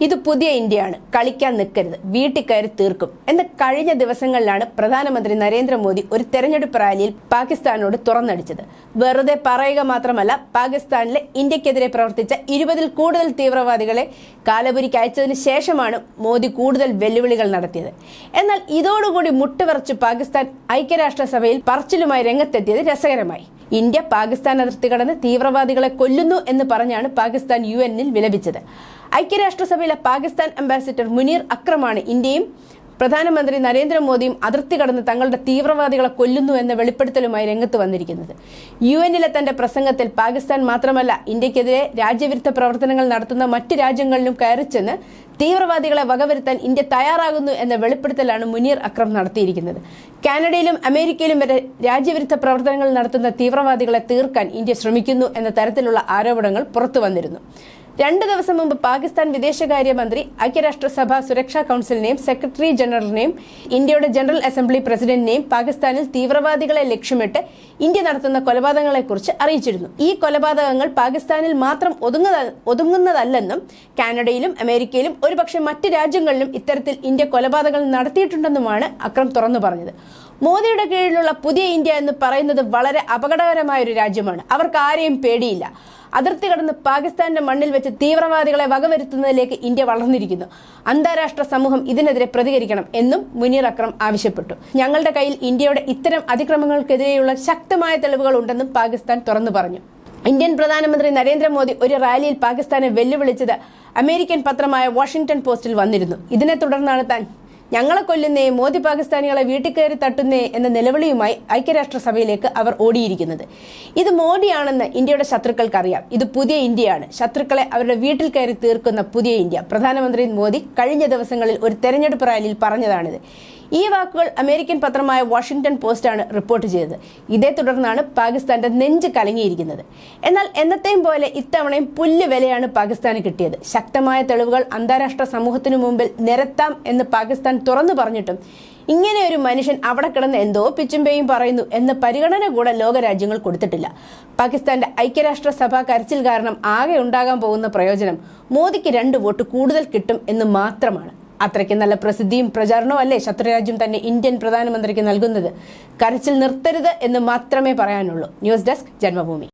ഇത് പുതിയ ഇന്ത്യയാണ്. കളിക്കാൻ നിൽക്കരുത്. വീട്ടിൽ കയറി തീർക്കും. എന്ന് കഴിഞ്ഞ ദിവസങ്ങളിലാണ് പ്രധാനമന്ത്രി നരേന്ദ്രമോദി ഒരു തെരഞ്ഞെടുപ്പ് റാലിയിൽ പാകിസ്ഥാനോട് തുറന്നടിച്ചത്. വെറുതെ പറയുക മാത്രമല്ല പാകിസ്ഥാനിലെ ഇന്ത്യക്കെതിരെ പ്രവർത്തിച്ച ഇരുപതിൽ കൂടുതൽ തീവ്രവാദികളെ കാലപുരിക്ക് അയച്ചതിന് ശേഷമാണ് മോദി കൂടുതൽ വെല്ലുവിളികൾ നടത്തിയത്. എന്നാൽ ഇതോടുകൂടി മുട്ടുവിറച്ച് പാകിസ്ഥാൻ ഐക്യരാഷ്ട്രസഭയിൽ പറച്ചിലുമായി രംഗത്തെത്തിയത് രസകരമായി. ഇന്ത്യ പാകിസ്ഥാൻ അതിർത്തി കടന്ന് തീവ്രവാദികളെ കൊല്ലുന്നു എന്ന് പറഞ്ഞാണ് പാകിസ്ഥാൻ യു എന്നിൽ വിലപിച്ചത്. ഐക്യരാഷ്ട്രസഭയിലെ പാകിസ്ഥാൻ അംബാസിഡർ മുനീർ അക്രമാണ് ഇന്ത്യയും പ്രധാനമന്ത്രി നരേന്ദ്രമോദിയും അതിർത്തി കടന്ന് തങ്ങളുടെ തീവ്രവാദികളെ കൊല്ലുന്നു എന്ന വെളിപ്പെടുത്തലുമായി രംഗത്ത് വന്നിരിക്കുന്നത്. യു എന്നിലെ തന്റെ പ്രസംഗത്തിൽ പാകിസ്ഥാൻ മാത്രമല്ല ഇന്ത്യക്കെതിരെ രാജ്യവിരുദ്ധ പ്രവർത്തനങ്ങൾ നടത്തുന്ന മറ്റ് രാജ്യങ്ങളിലും കയറിച്ചെന്ന് തീവ്രവാദികളെ വകവരുത്താൻ ഇന്ത്യ തയ്യാറാകുന്നു എന്ന വെളിപ്പെടുത്തലാണ് മുനീർ അക്രം നടത്തിയിരിക്കുന്നത്. കാനഡയിലും അമേരിക്കയിലും വരെ രാജ്യവിരുദ്ധ പ്രവർത്തനങ്ങൾ നടത്തുന്ന തീവ്രവാദികളെ തീർക്കാൻ ഇന്ത്യ ശ്രമിക്കുന്നു എന്ന തരത്തിലുള്ള ആരോപണങ്ങൾ പുറത്തു വന്നിരുന്നു. രണ്ട് ദിവസം മുമ്പ് പാകിസ്ഥാൻ വിദേശകാര്യമന്ത്രി ഐക്യരാഷ്ട്രസഭ സുരക്ഷാ കൌൺസിലിനെയും സെക്രട്ടറി ജനറലിനെയും ഇന്ത്യയുടെ ജനറൽ അസംബ്ലി പ്രസിഡന്റിനെയും പാകിസ്ഥാനിൽ തീവ്രവാദികളെ ലക്ഷ്യമിട്ട് ഇന്ത്യ നടത്തുന്ന കൊലപാതകങ്ങളെക്കുറിച്ച് അറിയിച്ചിരുന്നു. ഈ കൊലപാതകങ്ങൾ പാകിസ്ഥാനിൽ മാത്രം ഒതുങ്ങുന്ന ഒതുങ്ങുന്നതല്ലെന്നും കാനഡയിലും അമേരിക്കയിലും ഒരുപക്ഷെ മറ്റ് രാജ്യങ്ങളിലും ഇത്തരത്തിൽ ഇന്ത്യ കൊലപാതകങ്ങൾ നടത്തിയിട്ടുണ്ടെന്നുമാണ് അക്രം തുറന്നു പറഞ്ഞത്. മോദിയുടെ കീഴിലുള്ള പുതിയ ഇന്ത്യ എന്ന് പറയുന്നത് വളരെ അപകടകരമായ ഒരു രാജ്യമാണ്. അവർക്ക് ആരെയും പേടിയില്ല. അതിർത്തി കടന്ന് പാകിസ്ഥാന്റെ മണ്ണിൽ വെച്ച് തീവ്രവാദികളെ വകവരുത്തുന്നതിലേക്ക് ഇന്ത്യ വളർന്നിരിക്കുന്നു. അന്താരാഷ്ട്ര സമൂഹം ഇതിനെതിരെ പ്രതികരിക്കണം എന്നും മുനീർ അക്രം ആവശ്യപ്പെട്ടു. ഞങ്ങളുടെ കയ്യിൽ ഇന്ത്യയുടെ ഇത്തരം അതിക്രമങ്ങൾക്കെതിരെയുള്ള ശക്തമായ തെളിവുകൾ ഉണ്ടെന്നും പാകിസ്ഥാൻ തുറന്നു പറഞ്ഞു. ഇന്ത്യൻ പ്രധാനമന്ത്രി നരേന്ദ്രമോദി ഒരു റാലിയിൽ പാകിസ്ഥാനെ വെല്ലുവിളിച്ചത് അമേരിക്കൻ പത്രമായ വാഷിംഗ്ടൺ പോസ്റ്റിൽ വന്നിരുന്നു. ഇതിനെ തുടർന്നാണ് താൻ ഞങ്ങളെ കൊല്ലുന്നേ മോദി പാകിസ്ഥാനികളെ വീട്ടിൽ കയറി തട്ടുന്നേ എന്ന നിലവിളിയുമായി ഐക്യരാഷ്ട്രസഭയിലേക്ക് അവർ ഓടിയിരിക്കുന്നത്. ഇത് മോഡിയാണെന്ന് ഇന്ത്യയുടെ ശത്രുക്കൾക്കറിയാം. ഇത് പുതിയ ഇന്ത്യയാണ്. ശത്രുക്കളെ അവരുടെ വീട്ടിൽ കയറി തീർക്കുന്ന പുതിയ ഇന്ത്യ. പ്രധാനമന്ത്രി മോദി കഴിഞ്ഞ ദിവസങ്ങളിൽ ഒരു തെരഞ്ഞെടുപ്പ് റാലിയിൽ പറഞ്ഞതാണിത്. ഈ വാക്കുകൾ അമേരിക്കൻ പത്രമായ വാഷിംഗ്ടൺ പോസ്റ്റാണ് റിപ്പോർട്ട് ചെയ്തത്. ഇതേ തുടർന്നാണ് പാകിസ്ഥാന്റെ നെഞ്ച് കലങ്ങിയിരിക്കുന്നത്. എന്നാൽ എന്നത്തെയും പോലെ ഇത്തവണയും പുല്ല് വിലയാണ് പാകിസ്ഥാന് കിട്ടിയത്. ശക്തമായ തെളിവുകൾ അന്താരാഷ്ട്ര സമൂഹത്തിനു മുമ്പിൽ നിരത്താം എന്ന് പാകിസ്ഥാൻ തുറന്നു പറഞ്ഞിട്ടും ഇങ്ങനെ ഒരു മനുഷ്യൻ അവിടെ കിടന്ന് എന്തോ പിച്ചുമ്പേയും പറയുന്നു എന്ന പരിഗണന കൂടെ ലോകരാജ്യങ്ങൾ കൊടുത്തിട്ടില്ല. പാകിസ്ഥാന്റെ ഐക്യരാഷ്ട്രസഭ കരച്ചിൽ കാരണം ആകെ ഉണ്ടാകാൻ പോകുന്ന പ്രയോജനം മോദിക്ക് രണ്ട് വോട്ട് കൂടുതൽ കിട്ടും എന്ന് മാത്രമാണ്. അത്രയ്ക്ക് നല്ല പ്രസിദ്ധിയും പ്രചാരണവും അല്ലേ ശത്രുരാജ്യം തന്നെ ഇന്ത്യൻ പ്രധാനമന്ത്രിക്ക് നൽകുന്നത്? കരച്ചിൽ നിർത്തരുത് എന്ന് മാത്രമേ പറയാനുള്ളൂ. News desk Janmabhumi.